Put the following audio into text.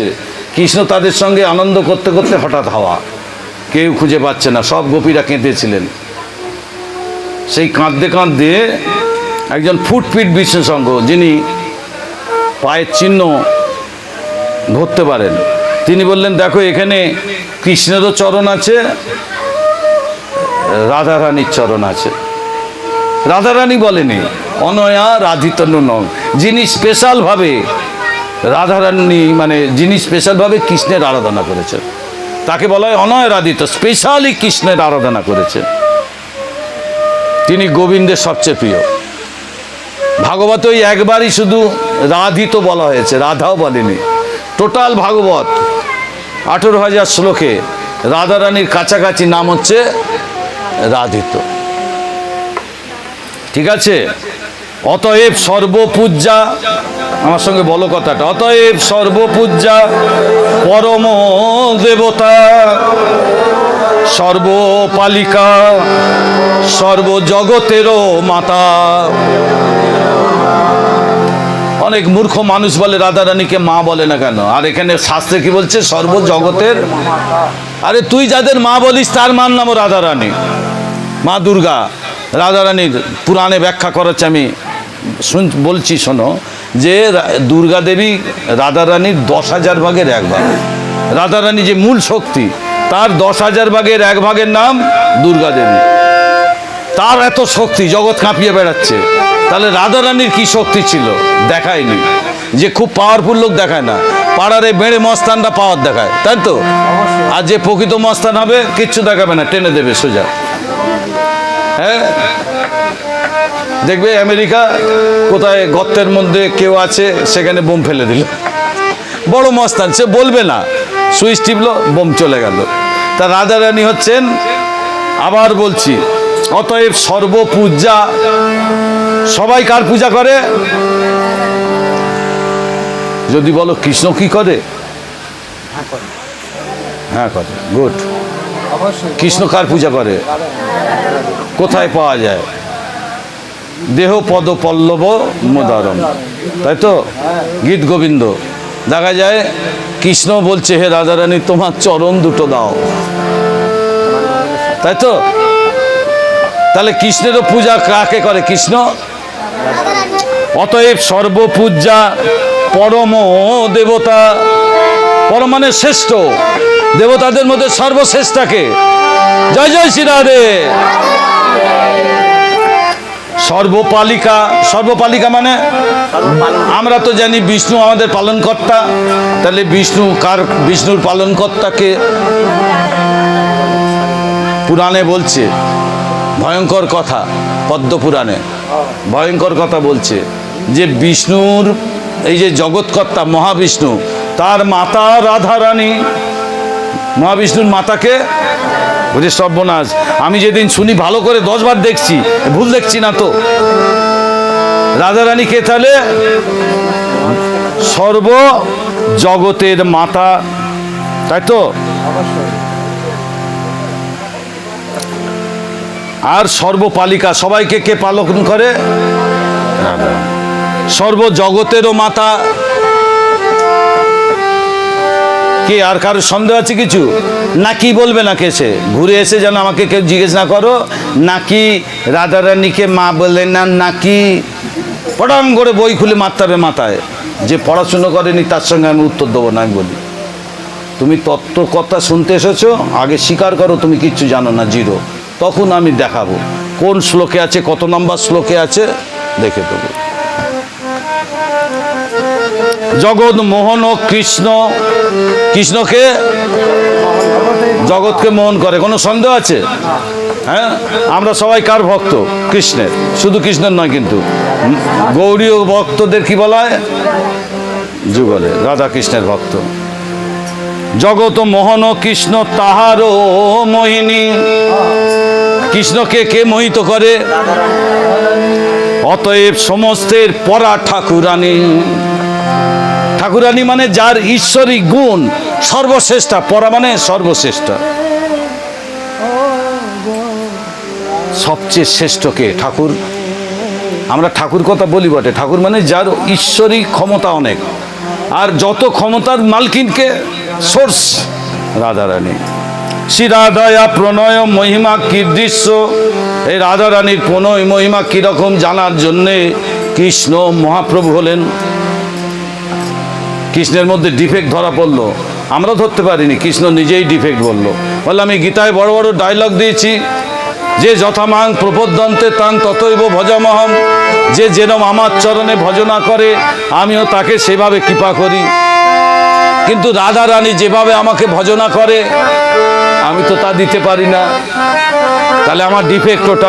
এসেছে কৃষ্ণ তাদের সঙ্গে আনন্দ করতে করতে হঠাৎ হাওয়া। কেউ খুঁজে পাচ্ছে না, সব গোপীরা কেঁদেছিলেন। সেই কাঁদতে কাঁদতে একজন ফুটপিট বিশেষজ্ঞ যিনি পায়ের চিহ্ন ধরতে পারেন, তিনি বললেন, দেখো, এখানে কৃষ্ণেরও চরণ আছে, রাধারানীর চরণ আছে। রাধারানী বলেনি, অনয়া রাধিতনু নয় যিনি স্পেশালভাবে রাধারানী মানে যিনি স্পেশালভাবে কৃষ্ণের আরাধনা করেছেন, তাকে বলা হয় অনয় রাধিত স্পেশালি কৃষ্ণের আরাধনা করেছেন। তিনি গোবিন্দের সবচেয়ে প্রিয়। ভাগবত ওই একবারই শুধু রাধিত বলা হয়েছে, রাধাও বলেনি। টোটাল ভাগবত, আঠেরো হাজার শ্লোকে রাধারানীর কাছাকাছি নাম হচ্ছে রাধিত। ঠিক আছে? অতএব সর্বপূজ্যা আমার সঙ্গে বলো কথাটা। অতএব সর্বপূজা পরম দেবতা, সর্বপালিকা, সর্বজগতেরও মাতা। অনেক মূর্খ মানুষ বলে রাধারানীকে মা বলে না কেন? আর এখানে শাস্ত্রে কি বলছে? সর্বজগতের আরে তুই যাদের মা বলিস, তার মার নামও রাধারানী। মা দুর্গা। রাধারানীর পুরাণে ব্যাখ্যা করাচ্ছে আমি। শুন বলছি, শোনো। যে দুর্গা দেবী রাধারানীর দশ হাজার ভাগের এক ভাগ। রাধারানী যে মূল শক্তি, তার দশ হাজার ভাগের এক ভাগের নাম দুর্গা দেবী। তার এত শক্তি, জগৎ কাঁপিয়ে বেড়াচ্ছে। তাহলে রাধারানীর কী শক্তি ছিল? দেখায়নি। যে খুব পাওয়ারফুল লোক দেখায় না। পাড়ার এই বেড়ে মস্তানটা পাওয়ার দেখায়, তাই তো? আর যে প্রকৃত মস্তান হবে, কিচ্ছু দেখাবে না। টেনে দেবে সোজা। হ্যাঁ। দেখবে আমেরিকা কোথায় গর্তের মধ্যে কেউ আছে সেখানে বোম ফেলে দিল। বড় মস্তান সে বলবে না। সুইচ টিপলো বোম চলে গেল। তা রাধারানী হচ্ছেন আবার বলছি অতএব সর্বপূজা সবাই কার পূজা করে? যদি বলো কৃষ্ণ কি করে? হ্যাঁ করে। গুড। কৃষ্ণ কার পূজা করে? কোথায় পাওয়া যায়? দেহ পদ পল্লব মোদারম। তাই তো? গীত গোবিন্দ। দেখা যায় কৃষ্ণ বলছে, হে রাধারানী, তোমার চরণ দুটো দাও। তাই তো? তাহলে কৃষ্ণেরও পূজা কাকে করে কৃষ্ণ? অতএব সর্বপূজা পরম দেবতা পরম মানে শ্রেষ্ঠ। দেবতাদের মধ্যে সর্বশ্রেষ্ঠাকে। জয় জয় শ্রী রাধে সর্বপালিকা সর্বপালিকা মানে? আমরা তো জানি বিষ্ণু আমাদের পালনকর্তা। তাহলে বিষ্ণু কার, বিষ্ণুর পালনকর্তাকে পুরাণে বলছে? ভয়ঙ্কর কথা, পদ্ম পুরাণে। ভয়ঙ্কর কথা বলছে যে বিষ্ণুর, এই যে জগৎকর্তা মহাবিষ্ণু, তার মাতা রাধারানী মহাবিষ্ণুর মাতাকে বুঝে সর্বনাশ। আমি যেদিন শুনি ভালো করে দশবার দেখছি, ভুল দেখছি না তো। রাধারানী কে তাহলে? সর্ব জগতের মাতা। তাই তো? আর সর্বপালিকা, সবাইকে কে পালন করে? সর্ব জগতেরও মাতা। কি আর কারোর সন্দেহ আছে কিছু? না কি বলবে না কেসে? ঘুরে এসে যেন আমাকে কেউ জিজ্ঞেস না করো, নাকি রাধারানীকে মা বললেন না, নাকি পটাম করে বই খুলে মারতে হবে মাথায়, যে পড়াশুনো করেনি তার সঙ্গে আমি উত্তর দেবো না, আমি বলি। তুমি তত্ত্ব কথা শুনতে এসেছ? আগে স্বীকার করো, তুমি কিচ্ছু জানো না, জিরো। তখন আমি দেখাবো। কোন শ্লোকে আছে, কত নম্বর শ্লোকে আছে, দেখে দেবো। জগৎ মোহন ও কৃষ্ণ। কৃষ্ণকে জগৎকে মোহন করে। কোনো সন্দেহ আছে? হ্যাঁ? আমরা সবাই কার ভক্ত? কৃষ্ণের। শুধু কৃষ্ণের নয় কিন্তু। গৌরীয় ভক্তদের কি বলা হয়? যুগলে। রাধা কৃষ্ণের ভক্ত। জগত মোহন কৃষ্ণ তাহারও মোহিনী। কৃষ্ণকে কে মোহিত করে? অতএব সমস্তের পরা ঠাকুরানী। ঠাকুরানী মানে যার ঈশ্বরী গুণ সর্বশ্রেষ্ঠা পরা মানে সর্বশ্রেষ্ঠা। সবচেয়ে শ্রেষ্ঠকে ঠাকুর। আমরা ঠাকুর কথা বলি বটে। ঠাকুর মানে যার ঈশ্বরিক ক্ষমতা অনেক। আর যত ক্ষমতার মালকিনকে সোর্স, রাধারানী। শ্রী রাধায়া প্রণয় মহিমা কীদৃশ্য এই রাধারানীর প্রণয় মহিমা কীরকম জানার জন্যে কৃষ্ণ মহাপ্রভু হলেন। কৃষ্ণের মধ্যে ডিফেক্ট ধরা পড়ল। আমরা ধরতে পারিনি, কৃষ্ণ নিজেই ডিফেক্ট বলল। বলে আমি গীতায় বড় বড় ডায়লগ দিয়েছি। যে যথামাং প্রপদ্যন্তে তাং ততৈব ভজমহম। যে যেরম আমার চরণে ভজনা করে, আমিও তাকে সেভাবে কৃপা করি। কিন্তু রাধা রানী যেভাবে আমাকে ভজনা করে, আমি তো তা দিতে পারি না। তাহলে আমার ডিফেক্ট ওটা।